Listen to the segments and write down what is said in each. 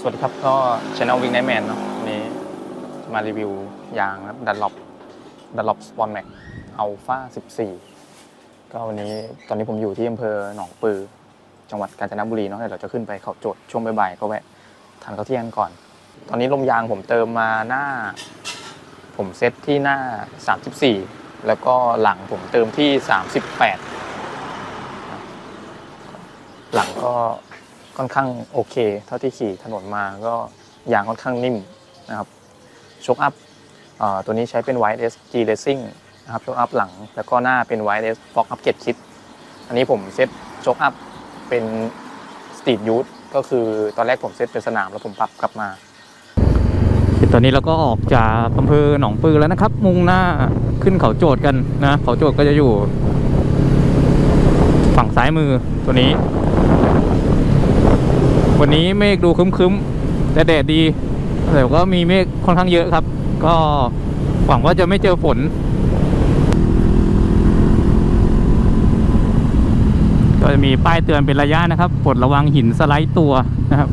สวัสดีครับ ก็ช anel Wing Nightman เนาะวันนี้มารีวิวยางครับดันล็อปดันล็อปสปอนแม็กอัลฟา14 ก็วันนี้ตอนนี้ผมอยู่ที่อำเภอหนองปือ จังหวัดกาญจนบุรีเนาะเดี๋ยวเราจะขึ้นไปเขาโจทย์ช่วงบ่ายๆก็แวะทานข้าวเที่ยงก่อน ตอนนี้ลมยางผมเติมมาหน้า ผมเซตที่หน้า 34 แล้วก็หลังผมเติมที่ 38 หลังก็ ค่อนข้างโอเค เท่าที่ขี่ถนนมาก็ยางค่อนข้างนิ่มนะครับชกอัพเอ่อตัวนี้ใช้เป็น YS G Racing นะครับชกอัพหลัง แล้วก็หน้าเป็น YS Fox Up 7 Kit อันนี้ผมเซตชกอัพเป็น Street Youth ก็คือตอนแรกผมเซตเป็นสนามแล้วผมปรับกลับมาตอนนี้เราก็ออกจากอำเภอหนองปือแล้วนะครับ มุ่งหน้าขึ้นเขาโจดกันนะ เขาโจดก็จะอยู่ ฝั่งซ้ายมือตัวนี้ วันนี้เมฆดูคึ้มๆแต่แดดดีแต่ก็มีเมฆค่อนข้างเยอะครับ ก็หวังว่าจะไม่เจอฝน ก็จะมีป้ายเตือนเป็นระยะนะครับปลดระวังหินสไลด์ตัวนะครับ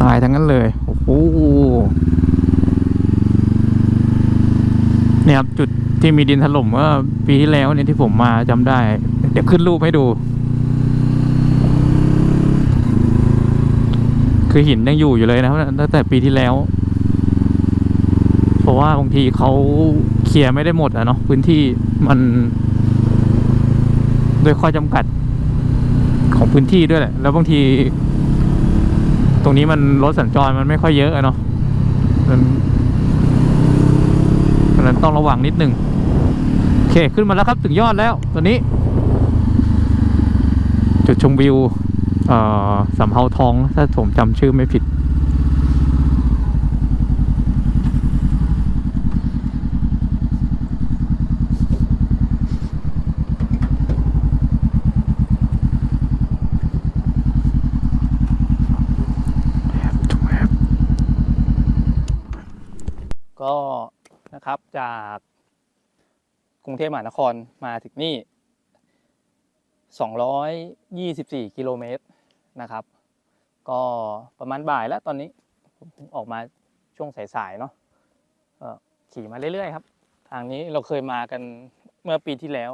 ทรายทั้งนั้นเลย โอ้โหเนี่ยครับจุดที่มีดินถล่มเมื่อปีที่แล้วเนี่ยที่ผมมาจำได้ เดี๋ยวขึ้นรูปให้ดู คือหินยังอยู่อยู่เลยนะครับตั้งแต่ปีที่แล้ว เพราะว่าบางทีเขาเคลียร์ไม่ได้หมดอะเนาะพื้นที่มันด้วยข้อจำกัดของพื้นที่ด้วยแหละ แล้วบางที ตรงนี้มันรถสัญจรมันไม่ค่อยเยอะอะเนาะมันเพราะนั้นต้องระวังนิดหนึ่งโอเคขึ้นมาแล้วครับถึงยอดแล้วตอนนี้ จุดชมวิวสำเภาทองถ้าผมจำชื่อไม่ผิด ก็นะครับ จากกรุงเทพมหานครมาถึงนี่ 224 กิโลเมตรนะครับ ก็ประมาณบ่ายแล้วตอนนี้ผมออกมาช่วงสายๆเนาะขี่มาเรื่อยๆครับ ทางนี้เราเคยมากันเมื่อปีที่แล้ว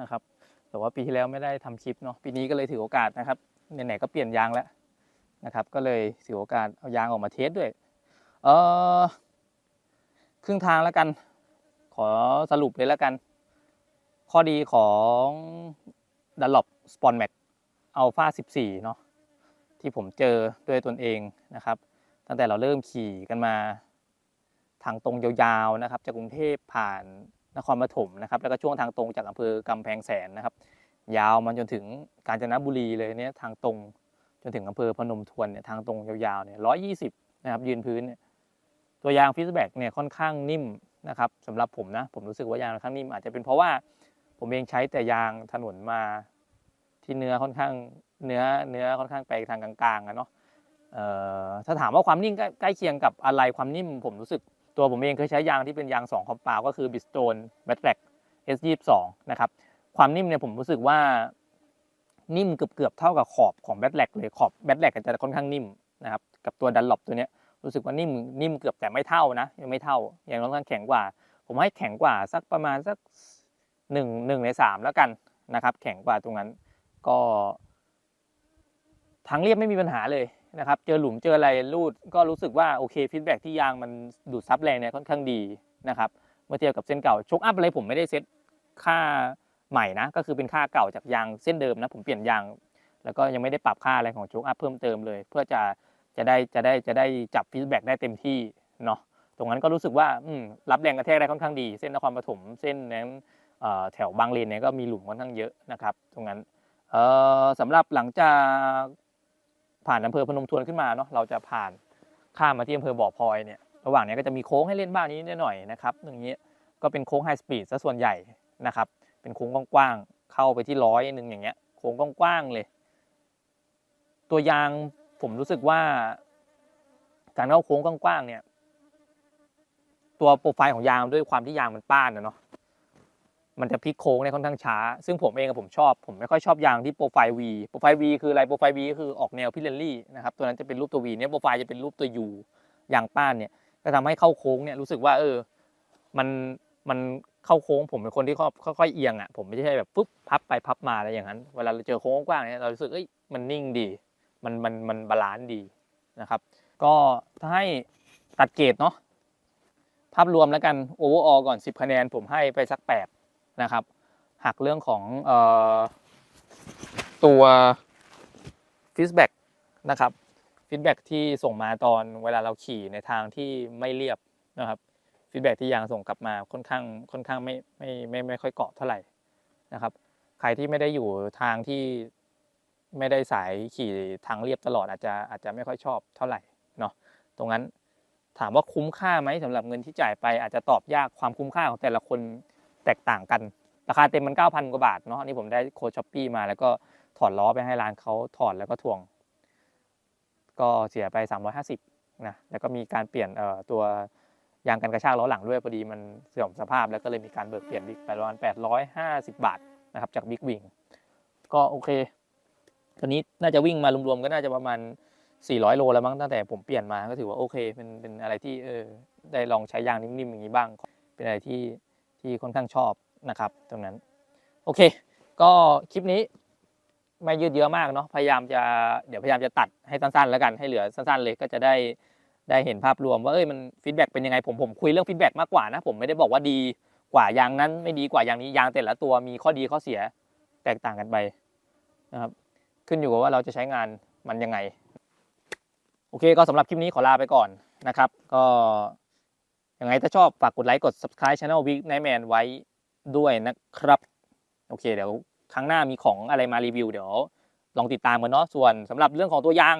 นะครับ แต่ว่าปีที่แล้วไม่ได้ทำคลิปเนาะ ปีนี้ก็เลยถือโอกาสนะครับ ไหนๆก็เปลี่ยนยางแล้วนะครับ ก็เลยถือโอกาสเอายางออกมาเทสด้วย เออครึ่งทางแล้วกัน ขอสรุปเลยแล้วกัน ข้อดีของ d u n l o p s p o n Max Alpha 14 เนาะที่ผมเจอด้วยตนเองนะครับ ตั้งแต่เราเริ่มขี่กันมาทางตรงยาวๆนะครับ จากกรุงเทพผ่านนครปฐมนะครับ แล้วก็ช่วงทางตรงจากอำเภอกำแพงแสนนะครับ ยาวมาจนถึงกาญจนบุรีเลยเนี่ยทางตรงจนถึงอำเภอพนมทวนเนี่ยทางตรงยาวๆเนี่ย120นะครับยืนพื้นเนี่ยตัวยางฟิสแบกเนี่ยค่อนข้างนิ่ม นะครับสำหรับผมนะ ผมรู้สึกว่ายางค่อนข้างนิ่มอาจจะเป็นเพราะว่าผมเองใช้แต่ยางถนนมาที่เนื้อค่อนข้างเนื้อเนื้อค่อนข้างไปทางกลางๆอะเนาะถ้าถามว่าความนิ่มใกล้เคียงกับอะไรความนิ่ม ผมรู้สึกตัวผมเองเคยใช้ยางที่เป็นยาง2คอมเปาวก็คือ Bridgestone b a t l a c S22 นะครับความนิ่มเนี่ยผมรู้สึกว่านิ่มเกือบๆเท่ากับขอบของ b a t l a c เลยขอบ b a t l a c จะค่อนข้างนิ่มนะครับกับตัวดันหลบตัวเนี้ย รู้สึกว่านิ่มนิ่มเกือบแต่ไม่เท่านะยังไม่เท่ายังค่อนข้างแข็งกว่า ผมให้แข็งกว่าสักประมาณสักหนึ่งหนึ่งในสามแล้วกันนะครับ แข็งกว่าตรงนั้นก็ทางเรียบไม่มีปัญหาเลยนะครับเจอหลุมเจออะไรรูดก็รู้สึกว่าโอเคฟีดแบ็ที่ยางมันดูดซับแรงเนี่ยค่อนข้างดีนะครับเมื่อเทียบกับเส้นเก่าชกอัพอะไรผมไม่ได้เซ็ตค่าใหม่นะก็คือเป็นค่าเก่าจากยางเส้นเดิมนะผมเปลี่ยนยาง แล้วก็ยังไม่ได้ปรับค่าอะไรของโชคอัพเพิ่มเติมเลย เพื่อจะ จะได้จะได้จะได้จับฟีดแบ็กได้เต็มที่เนาะตรงนั้นก็รู้สึกว่ารับแรงกระแทกได้ค่อนข้างดี เส้นนครปฐมเส้นนั้นแถวบางเลนเนี่ยก็มีหลุมค่อนข้างเยอะนะครับ ตรงนั้นสำหรับหลังจากผ่านอำเภอพนมทวนขึ้นมาเนาะเราจะผ่านข้ามมาที่อำเภอบ่อพลอยเนี่ยระหว่างเนี้ยก็จะมีโค้งให้เล่นบ้างนิดหน่อยนะครับอย่างเงี้ยก็เป็นโค้งไฮสปีดซะส่วนใหญ่นะครับเป็นโค้งกว้างๆเข้าไปที่ร้อยหนึ่งอย่างเงี้ยโค้งกว้างๆเลย ตัวยาง ผมรู้สึกว่า การเข้าโค้งกว้างๆเนี่ย ตัวโปรไฟล์ของยางด้วยความที่ยางมันป้านนะเนาะมันจะพลิกโค้งเนี่ยค่อนข้างช้า ซึ่งผมเองผมชอบ ผมไม่ค่อยชอบยางที่โปรไฟล์ V โปรไฟล์ V คืออะไร โปรไฟล์ V ก็คือออกแนวพิเรนลี่นะครับ ตัวนั้นจะเป็นรูปตัว V เนี่ย โปรไฟล์จะเป็นรูปตัว U ยางป้านเนี่ย ก็ทำให้เข้าโค้งเนี่ยรู้สึกว่า เออ มัน มันเข้าโค้ง ผมเป็นคนที่ค่อยๆเอียงอะ ผมไม่ใช่แบบปุ๊บพับไปพับมาอะไรอย่างนั้น เวลาเราเจอโค้งกว้างเนี่ย เรารู้สึก เอ้ย มันนิ่งดี มันมันมันบาลานซ์ดีนะครับ ก็ถ้าให้ตัดเกรดเนาะภาพรวมแล้วกันโอเวอร์ออก่อน 10 คะแนน ผมให้ไปสัก 8 นะครับ หักเรื่องของออตัวฟีดแบ็กนะครับฟีดแบ็กที่ส่งมาตอนเวลาเราขี่ในทางที่ไม่เรียบนะครับฟีดแบ็กที่ยางส่งกลับมาค่อนข้างค่อนข้างไม่ไม่ไม่ไม่ค่อยเกาะเท่าไหร่นะครับ ใครที่ไม่ได้อยู่ทางที่ ไม่ได้สายขี่ทางเรียบตลอดอาจจะอาจจะไม่ค่อยชอบเท่าไหร่เนาะตรงนั้นถามว่าคุ้มค่าไหมสำหรับเงินที่จ่ายไปอาจจะตอบยากความคุ้มค่าของแต่ละคนแตกต่างกัน ราคาเต็มมัน 9,000 กว่าบาทเนาะอันนี่ผมได้โคช้อปปี้มา แล้วก็ถอดล้อไปให้ร้านเขาถอดแล้วก็ถ่วง ก็เสียไป 350นะแล้วก็มีการเปลี่ยนเอ่อตัวยางกันกระชากล้อหลังด้วยพอดีมันเสื่อมสภาพแล้วก็เลยมีการเบิกเปลี่ยนบิ๊กไปประมาณ850 บาทนะครับจากบิ๊กวิงก็โอเค ตอนนี้น่าจะวิ่งมารวมๆก็น่าจะประมาณ 400 โลแล้วมั้งตั้งแต่ผมเปลี่ยนมาก็ถือว่าโอเคเป็นเป็นอะไรที่เออได้ลองใช้ยางนิ่มๆอย่างนี้บ้าง เป็นอะไรที่ที่ค่อนข้างชอบนะครับ ตรงนั้นโอเค ก็คลิปนี้ไม่ยืดเยอะมากเนาะพยายามจะเดี๋ยวพยายามจะตัดให้สั้นๆ แล้วกันให้เหลือสั้นๆ เลยก็จะได้ได้เห็นภาพรวมว่าเอ้ยมันฟีดแบ็กเป็นยังไงผมผมคุยเรื่องฟีดแบ็กมากกว่านะผมไม่ได้บอกว่าดีกว่ายางนั้นไม่ดีกว่ายางนี้ยางแต่ละตัวมีข้อดีข้อเสียแตกต่างกันไปนะครับ ขึ้นอยู่กับว่าเราจะใช้งานมันยังไง โอเคก็สำหรับคลิปนี้ขอลาไปก่อนนะครับ ก็ยังไงถ้าชอบฝากกดไลค์กด subscribe channel Week Nightman ไว้ด้วยนะครับ โอเคเดี๋ยวครั้งหน้ามีของอะไรมารีวิวเดี๋ยวลองติดตามกันเนาะส่วนสำหรับเรื่องของตัวยาง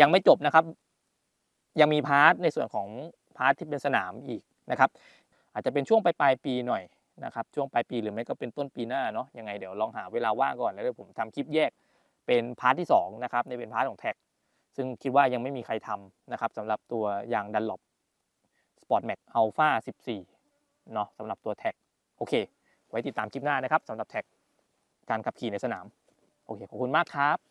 ยังไม่จบนะครับ ยังมีพาร์ทในส่วนของพาร์ทที่เป็นสนามอีกนะครับ อาจจะเป็นช่วงปลายปลายปีหน่อยนะครับช่วงปลายปีหรือไม่ก็เป็นต้นปีหน้าเนาะยังไงเดี๋ยวลองหาเวลาว่างก่อนแล้วเดี๋ยวผมทำคลิปแยก เป็นพาร์ทที่สองนะครับในเป็นพาร์ทของแท็กซึ่งคิดว่ายังไม่มีใครทำนะครับสำหรับตัวยางดันหลบ Sport Max Alpha 14เนาะสำหรับตัวแท็กโอเค ไว้ติดตามคลิปหน้านะครับสำหรับแท็กการขับขี่ในสนาม โอเค ขอบคุณมากครับ